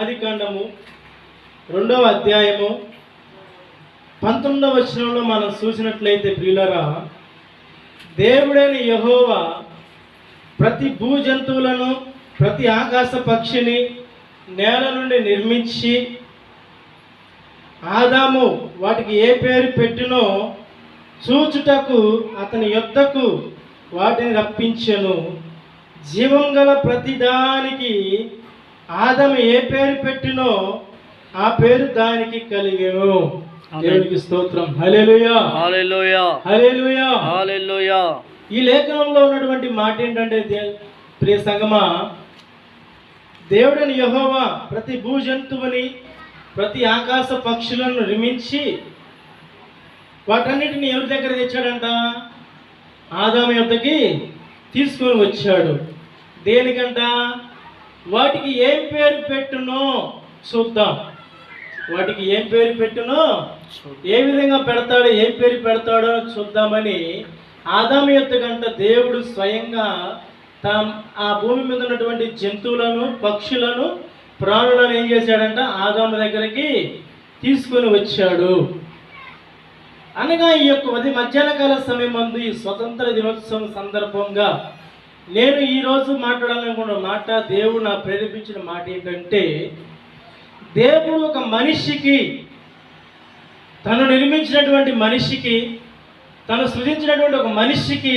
ఆది కాండము రెండవ అధ్యాయము పంతొమ్మిదవ వచనంలో మనం చూసినట్లయితే ప్రియులరా దేవుడైన యహోవా ప్రతి భూ జంతువులను ప్రతి ఆకాశ పక్షిని నేల నుండి నిర్మించి ఆదాము వాటికి ఏ పేరు పెట్టినో చూచుటకు అతని యొద్దకు వాటిని రప్పించెను. జీవం గల ప్రతిదానికి ఆదాము ఏ పేరు పెట్టినో ఆ పేరు దానికి కలిగెను. దేవునికి స్తోత్రం. ఈ లేఖనంలో ఉన్నటువంటి మాట ఏంటంటే ప్రియ సంగమా దేవుడని యహోవా ప్రతి భూజంతువుని ప్రతి ఆకాశ పక్షులను నిర్మించి వాటన్నిటిని ఎవరి దగ్గర తెచ్చాడంట? ఆదాము యొద్దకి తీసుకొని వచ్చాడు. దేనికంట? వాటికి ఏం పేరు పెట్టునో చూద్దాం. వాటికి ఏం పేరు పెట్టునో? ఏ విధంగా పెడతాడో ఏం పేరు పెడతాడో చూద్దామని ఆదాము యొక్క గంట దేవుడు స్వయంగా తా ఆ భూమి మీద ఉన్నటువంటి జంతువులను పక్షులను ప్రాణులను ఏం చేశాడంట? ఆదాము దగ్గరికి తీసుకొని వచ్చాడు. అనగా ఈ యొక్క ఉదయం మధ్యాహ్న కాల సమయం మందు ఈ స్వతంత్ర దినోత్సవం సందర్భంగా నేను ఈరోజు మాట్లాడాలనుకున్న మాట దేవుడు నా ప్రేరేపించిన మాట ఏంటంటే దేవుడు ఒక మనిషికి తను నిర్మించినటువంటి మనిషికి తను సృజించినటువంటి ఒక మనిషికి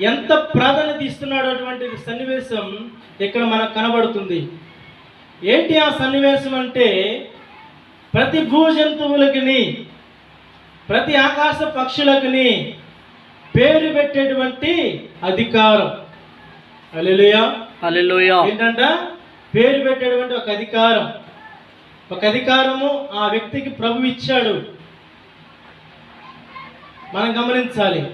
ఎంత ప్రాధాన్యత ఇస్తున్నాడు అటువంటి సన్నివేశం ఇక్కడ మనకు కనబడుతుంది. ఏంటి ఆ సన్నివేశం అంటే ప్రతి భూ జంతువులకిని ప్రతి ఆకాశ పక్షులకిని పేరు పెట్టేటువంటి అధికారం. ఏంటంట పేరు పెట్టేటువంటి ఒక అధికారం. ఒక అధికారము ఆ వ్యక్తికి ప్రభు ఇచ్చాడు. మనం గమనించాలి.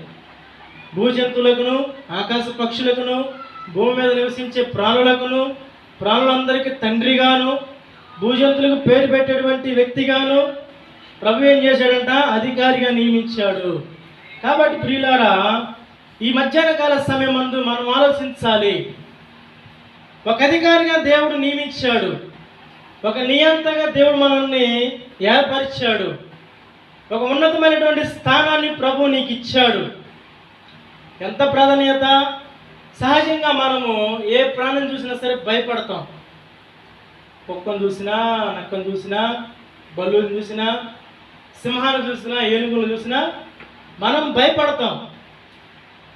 భూజంతువులకును ఆకాశ పక్షులకును భూమి మీద నివసించే ప్రాణులకును ప్రాణులందరికీ తండ్రిగాను భూజంతులకు పేరు పెట్టేటువంటి వ్యక్తిగాను ప్రభు ఏం చేశాడంట? అధికారిగా నియమించాడు. కాబట్టి ప్రియులారా ఈ మధ్యాహ్న కాల సమయం అందు మనం ఆలోచించాలి. ఒక అధికారిగా దేవుడు నియమించాడు. ఒక నియంతగా దేవుడు మనల్ని ఏర్పరిచాడు. ఒక ఉన్నతమైనటువంటి స్థానాన్ని ప్రభు నీకు ఇచ్చాడు ఎంత ప్రాధాన్యత? సహజంగా మనము ఏ ప్రాణం చూసినా సరే భయపడతాం. కుక్కను చూసినా నక్కను చూసినా బల్లుని చూసినా సింహాన్ని చూసినా ఏనుగులు చూసినా మనం భయపడతాం.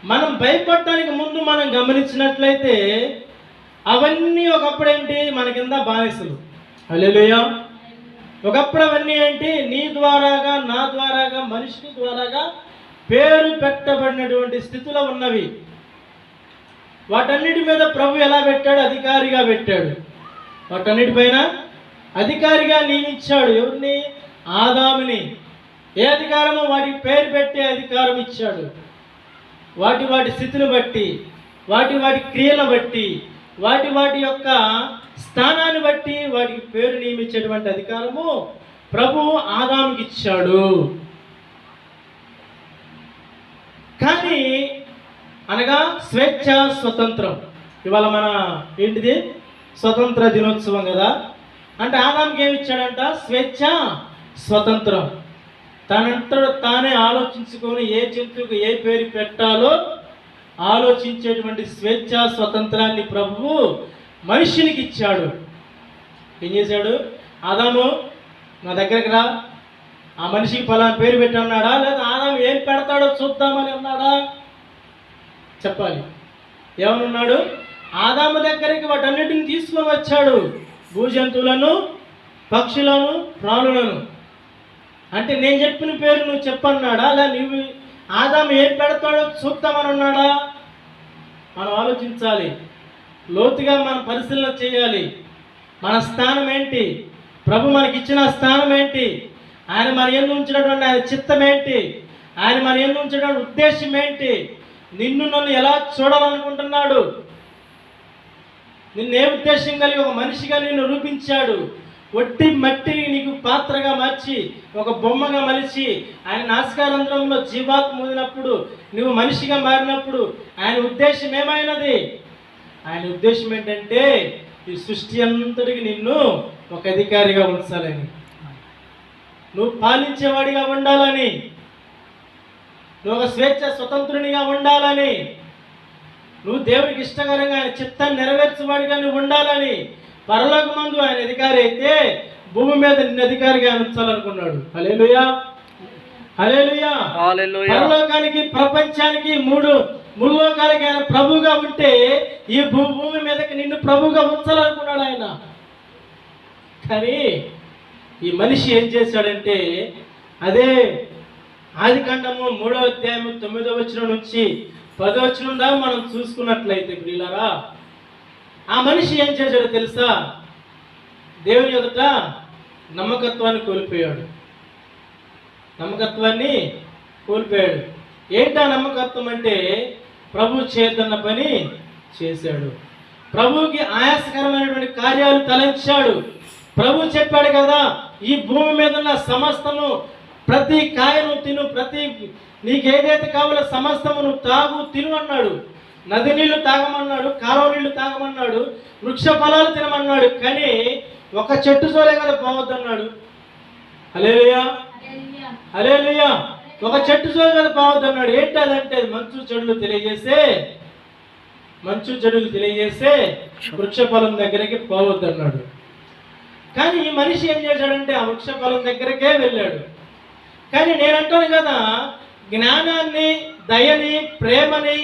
మనం భయపడటానికి ముందు మనం గమనించినట్లయితే అవన్నీ ఒకప్పుడు ఏంటి? మన కింద బానిసలు. అలెలుయా ఒకప్పుడు అవన్నీ ఏంటి? నీ ద్వారాగా నా ద్వారాగా మనిషి ద్వారాగా పేరు పెట్టబడినటువంటి స్థితిలో ఉన్నవి. వాటన్నిటి మీద ప్రభు ఎలా పెట్టాడు? అధికారిగా పెట్టాడు. వాటన్నిటిపైన అధికారిగా నియమించాడు. ఎవరిని? ఆదాముని. ఏ అధికారమో వాటికి పేరు పెట్టే అధికారం ఇచ్చాడు. వాటి వాటి స్థితిని బట్టి వాటి వాటి క్రియలను బట్టి వాటి వాటి యొక్క స్థానాన్ని బట్టి వాటికి పేరు నియమించేటువంటి అధికారము ప్రభు ఆదాముకి ఇచ్చాడు. కానీ అనగా స్వేచ్ఛ స్వతంత్రం. ఇవాళ మన ఏంటిది? స్వతంత్ర దినోత్సవం కదా. అంటే ఆదాంకి ఏమి ఇచ్చాడంట? స్వేచ్ఛ స్వతంత్రం. తనంతట తానే ఆలోచించుకొని ఏ జంతువుకు ఏ పేరు పెట్టాలో ఆలోచించేటువంటి స్వేచ్ఛ స్వతంత్రాన్ని ప్రభువు మనిషినికి ఇచ్చాడు. ఏం చేశాడు? ఆదాము నా దగ్గరికి రా. ఆ మనిషికి ఫలానా పేరు పెట్టి అన్నాడా? లేదా ఆదాము ఏం పెడతాడో చూద్దామని అన్నాడా? చెప్పాలి. ఏమనున్నాడు? ఆదాము దగ్గరికి వాటన్నిటిని తీసుకొని వచ్చాడు. భూజంతువులను పక్షులను ప్రాణులను. అంటే నేను చెప్పిన పేరు నువ్వు చెప్పన్నాడా? అలా నువ్వు ఆదాం ఏం పెడతాడో చూద్దామని ఉన్నాడా మనం ఆలోచించాలి. లోతుగా మనం పరిశీలన చేయాలి. మన స్థానం ఏంటి? ప్రభు మనకి ఇచ్చిన స్థానం ఏంటి? ఆయన మన ఎందు ఉంచినటువంటి ఆయన చిత్తం ఏంటి? ఆయన మన ఎందు ఉంచినటువంటి ఉద్దేశం ఏంటి? నిన్ను నన్ను ఎలా చూడాలనుకుంటున్నాడు? నిన్ను ఏ ఉద్దేశం కలిగి ఒక మనిషిగా నిన్ను రూపించాడు? ఒట్టి మట్టిని నీకు పాత్రగా మార్చి ఒక బొమ్మగా మలిచి ఆయన నాస్కారంధ్రంలో జీవాత్మ ఊదినప్పుడు నువ్వు మనిషిగా మారినప్పుడు ఆయన ఉద్దేశం ఏమైనది? ఆయన ఉద్దేశం ఏంటంటే ఈ సృష్టి అంతటికి నిన్ను ఒక అధికారిగా ఉంచాలని. నువ్వు పాలించేవాడిగా ఉండాలని. నువ్వు ఒక స్వేచ్ఛ స్వతంత్రునిగా ఉండాలని. నువ్వు దేవుడికి ఇష్టకరంగా ఆయన చిత్తాన్ని నెరవేర్చేవాడిగా నువ్వు ఉండాలని. పరలోక మందు ఆయన అధికారి అయితే భూమి మీద నిన్ను అధికారిగా ఉంచాలనుకున్నాడు. హలేలుయా హలేలుయా హల్లెలూయా. పరలోకానికి ప్రపంచానికి మూడు మూడు లోకాలకి ఆయన ప్రభుగా ఉంటే ఈ భూ భూమి మీదకి నిన్ను ప్రభుగా ఉంచాలనుకున్నాడు ఆయన. కానీ ఈ మనిషి ఏం చేశాడంటే అదే ఆది కాండము మూడో అధ్యాయము తొమ్మిదో వచనం నుంచి పదో దాకా మనం చూసుకున్నట్లయితే ప్రియులారా ఆ మనిషి ఏం చేశాడో తెలుసా? దేవుని ఎదుట నమ్మకత్వాన్ని కోల్పోయాడు. నమ్మకత్వాన్ని కోల్పోయాడు. ఏంటా నమ్మకత్వం అంటే? ప్రభు చేతన్న పని చేశాడు. ప్రభుకి ఆయాసకరమైనటువంటి కార్యాలు తలంచాడు. ప్రభు చెప్పాడు కదా ఈ భూమి మీద ఉన్న సమస్తము ప్రతి కాయను తిను ప్రతి నీకు ఏదైతే కావాలో సమస్తము నువ్వు తాగు తిను అన్నాడు. నది నీళ్ళు తాగమన్నాడు కాలువ నీళ్ళు తాగమన్నాడు వృక్ష ఫలాలు తినమన్నాడు కానీ ఒక చెట్టు సోలే కదా పోవద్దన్నాడు. హల్లెలూయా. హల్లెలూయా. ఒక చెట్టు సోలే కదా పోవద్దన్నాడు. ఏంటి అదంటే అది మంచు చెడులు తెలియజేసే మంచు చెడులు తెలియజేసే వృక్ష ఫలం దగ్గరికి పోవద్దన్నాడు. కానీ ఈ మనిషి ఏం చేశాడంటే ఆ వృక్ష ఫలం దగ్గరకే వెళ్ళాడు. కానీ నేను అంటాను కదా జ్ఞానాన్ని దయని ప్రేమని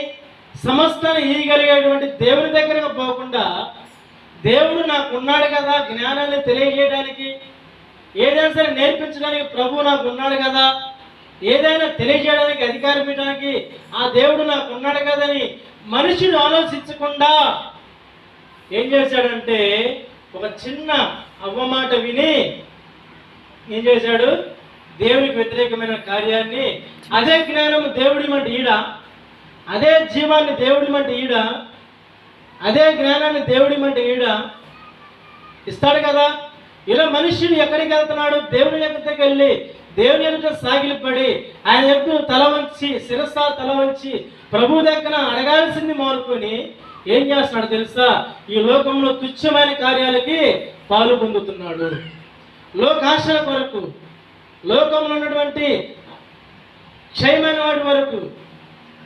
సమస్తాన్ని ఇయగలిగేటువంటి దేవుని దగ్గరకు పోకుండా దేవుడు నాకు ఉన్నాడు కదా జ్ఞానాన్ని తెలియజేయడానికి ఏదైనా సరే నేర్పించడానికి ప్రభు నాకు ఉన్నాడు కదా ఏదైనా తెలియజేయడానికి అధికారం ఇవ్వడానికి ఆ దేవుడు నాకు ఉన్నాడు కదని మనిషిని ఆలోచించకుండా ఏం చేశాడంటే ఒక చిన్న అవ్వమాట విని ఏం చేశాడు? దేవునికి వ్యతిరేకమైన కార్యాన్ని అదే జ్ఞానం దేవుడి మంటే ఈడ అదే జీవాన్ని దేవుడిమంటే ఈడ అదే జ్ఞానాన్ని దేవుడిమంటే ఈడ ఇస్తాడు కదా. ఇలా మనుష్యుడు ఎక్కడికి వెళ్తున్నాడు? దేవుని ఎక్కడికి వెళ్ళి దేవుని ఎదుట సాగిలిపడి ఆయన ఎప్పుడు తల వంచి శిరస్స తల వంచి ప్రభు దగ్గర అడగాల్సింది మానుకొని ఏం చేస్తున్నాడు తెలుసా? ఈ లోకంలో తుచ్చమైన కార్యాలకి పాలు పొందుతున్నాడు. లోకాశల కొరకు లోకంలో ఉన్నటువంటి క్షయమైన వాటి వరకు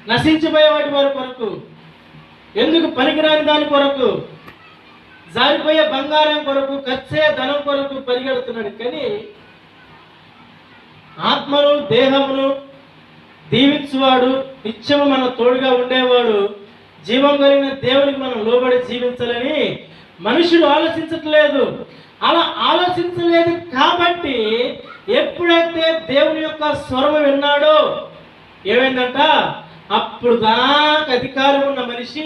నశించిపోయే వాటి వారి కొరకు ఎందుకు పనికిరాని దాని కొరకు జారిపోయే బంగారం కొరకు ఖర్చే ధనం కొరకు పరిగెడుతున్నాడు. కానీ ఆత్మను దేహమును దీవించువాడు నిత్యము మన తోడుగా ఉండేవాడు జీవం కలిగిన దేవునికి మనం లోబడి జీవించాలని మనుషులు ఆలోచించట్లేదు. అలా ఆలోచించలేదు కాబట్టి ఎప్పుడైతే దేవుని యొక్క స్వరం విన్నాడో ఏమైందంట? అప్పుడు దాకా అధికారం ఉన్న మనిషి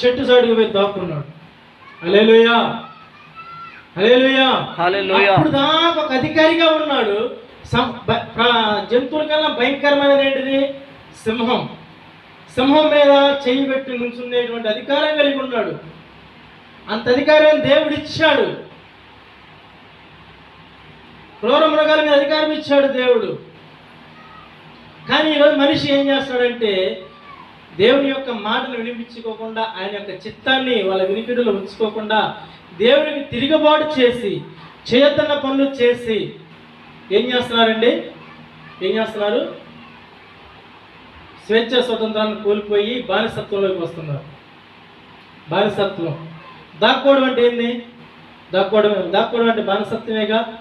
చెట్టు చాటుకు పోయి దాక్కున్నాడు. అలేలుయా అప్పుడు దాకా ఒక అధికారిగా ఉన్నాడు. జంతువుల కన్నా భయంకరమైనది ఏంటిది? సింహం. సింహం మీద చెయ్యి పెట్టి నుంచునేటువంటి అధికారం కలిగి ఉన్నాడు. అంత అధికారం దేవుడు ఇచ్చాడు క్రూర మృగాల మీద అధికారం ఇచ్చాడు దేవుడు. కానీ ఈరోజు మనిషి ఏం చేస్తాడంటే దేవుని యొక్క మాటలు వినిపించుకోకుండా ఆయన యొక్క చిత్తాన్ని వాళ్ళ వినికిడిలో ఉంచుకోకుండా దేవునికి తిరుగుబాటు చేసి చేయొద్దన్న పనులు చేసి ఏం చేస్తున్నారండి? ఏం చేస్తున్నారు? స్వేచ్ఛ స్వతంత్రాన్ని కోల్పోయి బానిసత్వంలోకి వస్తున్నారు. బానిసత్వం. దాక్కోవడం అంటే ఏంది? దాక్కోవడం దాక్కోవడం అంటే బానిసత్వమేగా?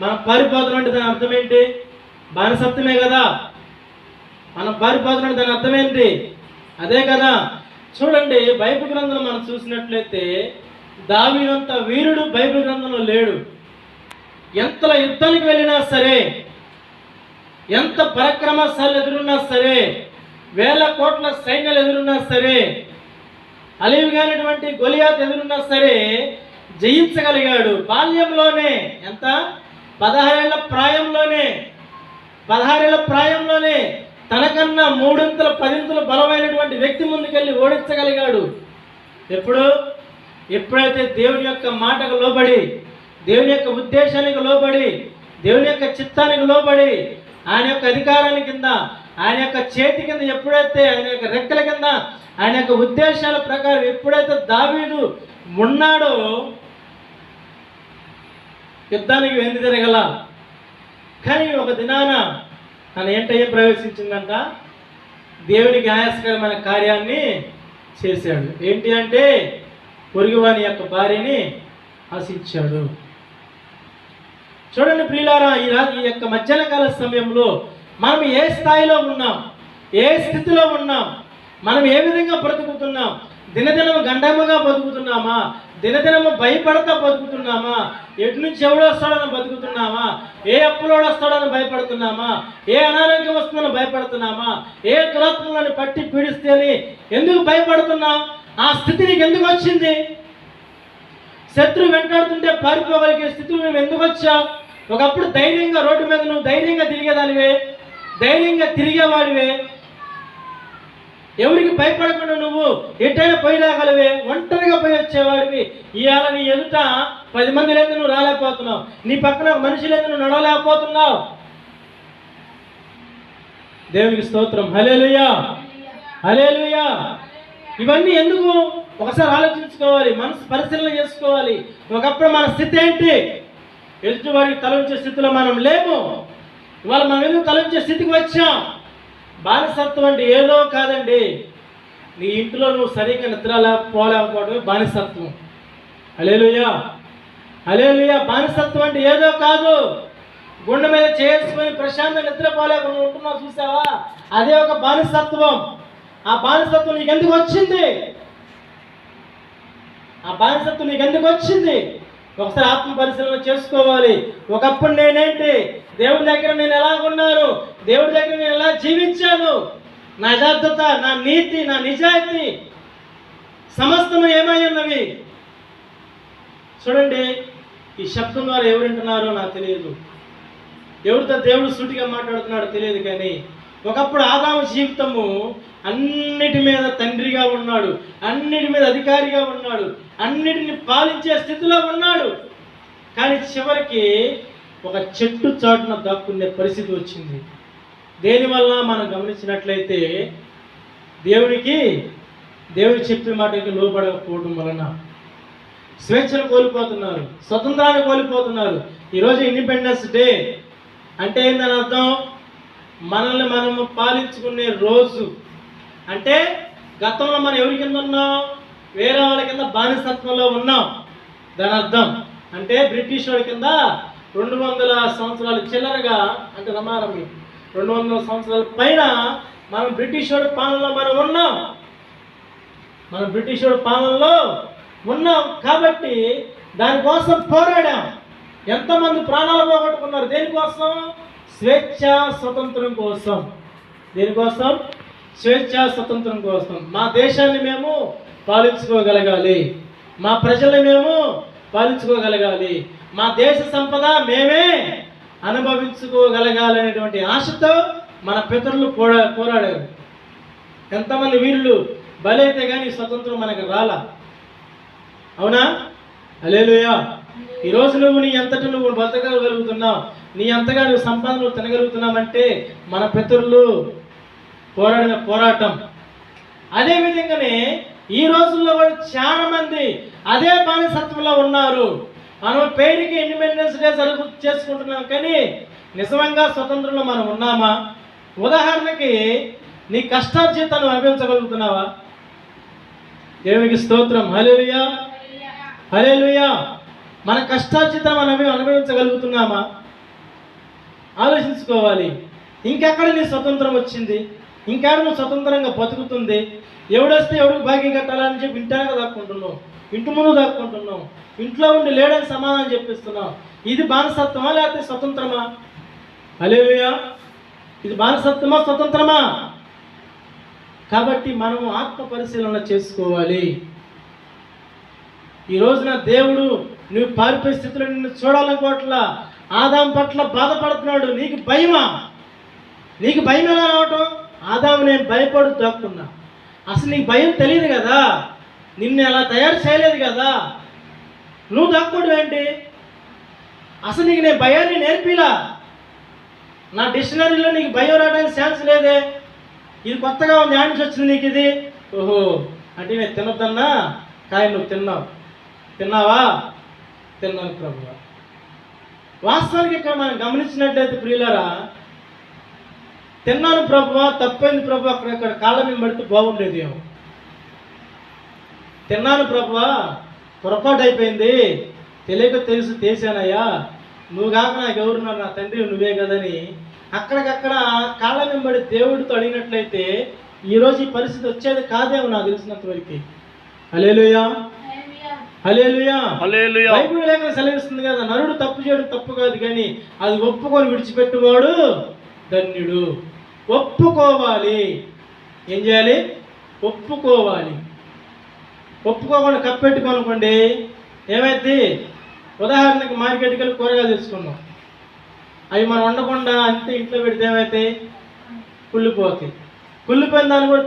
మన పారిపోతున్నాం అంటే దాని అర్థం ఏంటి? బానిసత్వమే కదా? మనం పారిపోతున్నాం దాని అర్థమేంటి? అదే కదా? చూడండి బైబిల్ గ్రంథం మనం చూసినట్లయితే దావినంత వీరుడు బైబిల్ గ్రంథంలో లేడు. ఎంత యుద్ధానికి వెళ్ళినా సరే ఎంత పరక్రమశాలు ఎదురున్నా సరే వేల కోట్ల సైన్యాలు ఎదురున్నా సరే అలివిగానటువంటి గొలియాత్ ఎదురున్నా సరే జయించగలిగాడు. బాల్యంలోనే ఎంత? పదహారేళ్ళ ప్రాయంలోనే పదహారేళ్ళ ప్రాయంలోనే తనకన్నా మూడింతల పదింతల బలమైనటువంటి వ్యక్తి ముందుకెళ్ళి ఓడించగలిగాడు. ఎప్పుడు? ఎప్పుడైతే దేవుని యొక్క మాటకు లోబడి దేవుని యొక్క ఉద్దేశానికి లోబడి దేవుని యొక్క చిత్తానికి లోబడి ఆయన యొక్క అధికారాన్ని కింద ఆయన యొక్క చేతి కింద ఎప్పుడైతే ఆయన యొక్క రెక్కల కింద ఆయన యొక్క ఉద్దేశాల ప్రకారం ఎప్పుడైతే దావీదు ఉన్నాడో యుద్ధానికి వెంది తిరగల కానీ ఒక దినాన తన ఏంటయ్యే ప్రవేశించిందంట? దేవునికి ఆయాసకరమైన కార్యాన్ని చేశాడు. ఏంటి అంటే పొరుగువాని యొక్క భార్యని ఆశించాడు. చూడండి ప్రియులారా ఈ రా ఈ యొక్క మధ్యాహ్న కాల సమయంలో మనం ఏ స్థాయిలో ఉన్నాం? ఏ స్థితిలో ఉన్నాం? మనం ఏ విధంగా బ్రతుకుతున్నాం? దినదినము గండముగా బతుకుతున్నామా? దినదినము భయపడతా బతుకుతున్నామా? ఎటు నుంచి ఎవడు వస్తాడని బతుకుతున్నామా? ఏ అప్పులోడు వస్తాడని భయపడుతున్నామా? ఏ అనారోగ్యం వస్తుందని భయపడుతున్నామా? ఏ దురాత్మలను పట్టి పీడిస్తే అని ఎందుకు భయపడుతున్నాం? ఆ స్థితి నీకు ఎందుకు వచ్చింది? శత్రువు వెంటాడుతుంటే పారిపోగలిగే స్థితి మేము ఎందుకు వచ్చాం? ఒకప్పుడు ధైర్యంగా రోడ్డు మీద నువ్వు ధైర్యంగా తిరిగేదానివే. ధైర్యంగా తిరిగేవాడివే. ఎవరికి భయపడకుండా నువ్వు ఎటైనా పోయి రాగలవే ఒంటరిగా పోయి వచ్చేవాడివి. ఇవాళ నీ ఎదుట పది మంది లేదు నువ్వు రాలేకపోతున్నావు. నీ పక్కన మనిషి లేదు నువ్వు నడవలేకపోతున్నావు. దేవునికి స్తోత్రం. హలేలుయా హలేలుయా ఇవన్నీ ఎందుకు? ఒకసారి ఆలోచించుకోవాలి. మనసు పరిశీలన చేసుకోవాలి. ఒకప్పుడు మన స్థితి ఏంటి? ఎదుటివాడికి తలంచే స్థితిలో మనం లేము. ఇవాళ మనం ఎందుకు తలంచే స్థితికి వచ్చాం? బానిసత్వం అంటే ఏదో కాదండి. నీ ఇంట్లో నువ్వు సరిగ్గా నిద్రలేకపోలేకపోవడమే బానిసత్వం. అలేలుయా అలేలుయా బానిసత్వం అంటే ఏదో కాదు. గుండె మీద చేసుకుని ప్రశాంత నిద్రపోలేకుండా ఉంటున్నావు చూసావా? అదే ఒక బానిసత్వం. ఆ బానిసత్వం నీకు ఎందుకు వచ్చింది? ఆ బానిసత్వం నీకు ఎందుకు వచ్చింది? ఒకసారి ఆత్మ పరిశీలన చేసుకోవాలి. ఒకప్పుడు నేనేంటి? దేవుడి దగ్గర నేను ఎలా ఉన్నాను దేవుడి దగ్గర నేను ఎలా జీవించాను? నా యథార్థత నా నీతి నా నిజాయితీ సమస్తము ఏమై ఉన్నవి? చూడండి ఈ శబ్దం ద్వారా ఎవరు వింటున్నారో నాకు తెలియదు. ఎవరితో దేవుడు సూటిగా మాట్లాడుతున్నాడో తెలియదు కానీ ఒకప్పుడు ఆదాము జీవితము అన్నిటి మీద తండ్రిగా ఉన్నాడు అన్నిటి మీద అధికారిగా ఉన్నాడు అన్నిటిని పాలించే స్థితిలో ఉన్నాడు. కానీ చివరికి ఒక చెట్టు చాటున దాక్కునే పరిస్థితి వచ్చింది. దేనివల్ల మనం గమనించినట్లయితే దేవునికి దేవుడు చెప్పిన మాటకి లోపడకపోవడం వలన. స్వేచ్ఛను కోల్పోతున్నారు స్వతంత్రాన్ని కోల్పోతున్నారు. ఈరోజు ఇండిపెండెన్స్ డే అంటే ఏందని అర్థం? మనల్ని మనము పాలించుకునే రోజు. అంటే గతంలో మనం ఎవరి కింద ఉన్నాం? వేరే వాళ్ళ కింద బానిసత్వంలో ఉన్నాం. దాని అర్థం. అంటే బ్రిటిష్ వాడి కింద రెండు వందల సంవత్సరాలు చిల్లరగా అంటే రమారమి రెండు వందల సంవత్సరాల పైన మనం బ్రిటిష్ వాడి పాలనలో మనం ఉన్నాం. మనం బ్రిటిష్ వాడి పాలనలో ఉన్నాం కాబట్టి దానికోసం పోరాడాం. ఎంతమంది ప్రాణాలు పోగొట్టుకున్నారు? దేనికోసం? స్వేచ్ఛ స్వతంత్రం కోసం. దేనికోసం? స్వేచ్ఛ స్వతంత్రం కోసం. మా దేశాన్ని మేము పాలించుకోగలగాలి. మా ప్రజల్ని మేము పాలించుకోగలగాలి. మా దేశ సంపద మేమే అనుభవించుకోగలగాలనేటువంటి ఆశతో మన పితరులు పోరా పోరాడారు. ఎంతమంది వీళ్ళు బలైతే కానీ స్వతంత్రం మనకు రాలా? అవునా? అలేలుయా ఈరోజు నువ్వు నీ ఎంతటి నువ్వు బతకగలుగుతున్నావు. నీ అంతగా నువ్వు సంపాదన నువ్వు తినగలుగుతున్నావంటే మన పితరులు పోరాడిన పోరాటం. అదే విధంగానే ఈ రోజుల్లో కూడా చాలా మంది అదే బానిసత్వంలో ఉన్నారు. మనం పేరుకి ఇండిపెండెన్స్ డే జరుపు చేసుకుంటున్నాం కానీ నిజంగా స్వతంత్రంలో మనం ఉన్నామా? ఉదాహరణకి నీ కష్టార్జితాన్ని అనుభవించగలుగుతున్నావా? దేవునికి స్తోత్రం. హలేలుయా హలేలుయా మన కష్టార్జితం మనం అనుభవించగలుగుతున్నామా? ఆలోచించుకోవాలి. ఇంకెక్కడ నీ స్వతంత్రం వచ్చింది? ఇంకెక్కడ నువ్వు స్వతంత్రంగా బతుకుతుంది? ఎవడొస్తే ఎవడికి భాగ్యం కట్టాలని చెప్పి ఇంటానే దాక్కుంటున్నావు. ఇంటి ముందు దాక్కుంటున్నావు. ఇంట్లో ఉండి లేడని సమాధానం చెప్పిస్తున్నావు. ఇది బానిసత్వమా లేకపోతే స్వతంత్రమా? హలేలుయా ఇది బానిసత్వమా స్వతంత్రమా? కాబట్టి మనము ఆత్మ పరిశీలన చేసుకోవాలి. ఈ రోజున దేవుడు నువ్వు పారిపోయే స్థితిలో నిన్ను చూడాలనుకోవట్లా? ఆదాం పట్ల బాధపడుతున్నాడు. నీకు భయమా? నీకు భయం ఎలా రావటం? ఆదాము నేను భయపడు దాక్కున్నా. అసలు నీకు భయం తెలియదు కదా? నిన్ను ఎలా తయారు చేయలేదు కదా? నువ్వు దాక్కోడు ఏంటి? అసలు నీకు నేను భయాన్ని నేర్పిలా? నా డిక్షనరీలో నీకు భయం రావడానికి ఛాన్స్ లేదే. ఇది కొత్తగా ఉంది. ఆడించి వచ్చింది నీకు ఇది? ఓహో అంటే నేను తినొద్దన్నా? కాయ నువ్వు తిన్నావు. తిన్నావా? తిన్నాను ప్రభు. వాస్తవానికి ఇక్కడ మనం గమనించినట్లయితే ప్రియులరా తిన్నాను ప్రభు తప్పైంది ప్రభు అక్కడ ఇక్కడ కాళ్ళ మీద పడితే బాగుండేది తిన్నాను ప్రభు పొరపాటు అయిపోయింది. తెలియక తెలుసు చేశానయ్యా నువ్వు కాక నాకు ఎవరున్నారు నా తండ్రి నువ్వే కదని. అక్కడికక్కడ కాళ్ళ మీద దేవుడితో అడిగినట్లయితే ఈరోజు ఈ పరిస్థితి వచ్చేది కాదేమో నాకు తెలిసినంత వరకు. అలేలుయా బైబిల్ లేఖనం సెలవిస్తుంది కదా నరుడు తప్పు చేయడం తప్పు కాదు కానీ అది ఒప్పుకొని విడిచిపెట్టువాడు ధన్యుడు. ఒప్పుకోవాలి. ఏం చేయాలి? ఒప్పుకోవాలి. ఒప్పుకోకుండా కప్పెట్టుకోనుకోండి ఏమైంది ఉదాహరణకి మార్కెట్కి వెళ్ళి కూరగాయలు తెచ్చుకున్నాం అవి మనం వండకుండా అంతే ఇంట్లో పెడితే ఏమైతాయి? కుళ్ళిపోతాయి. కుళ్ళిపోయిన దాన్ని కూడా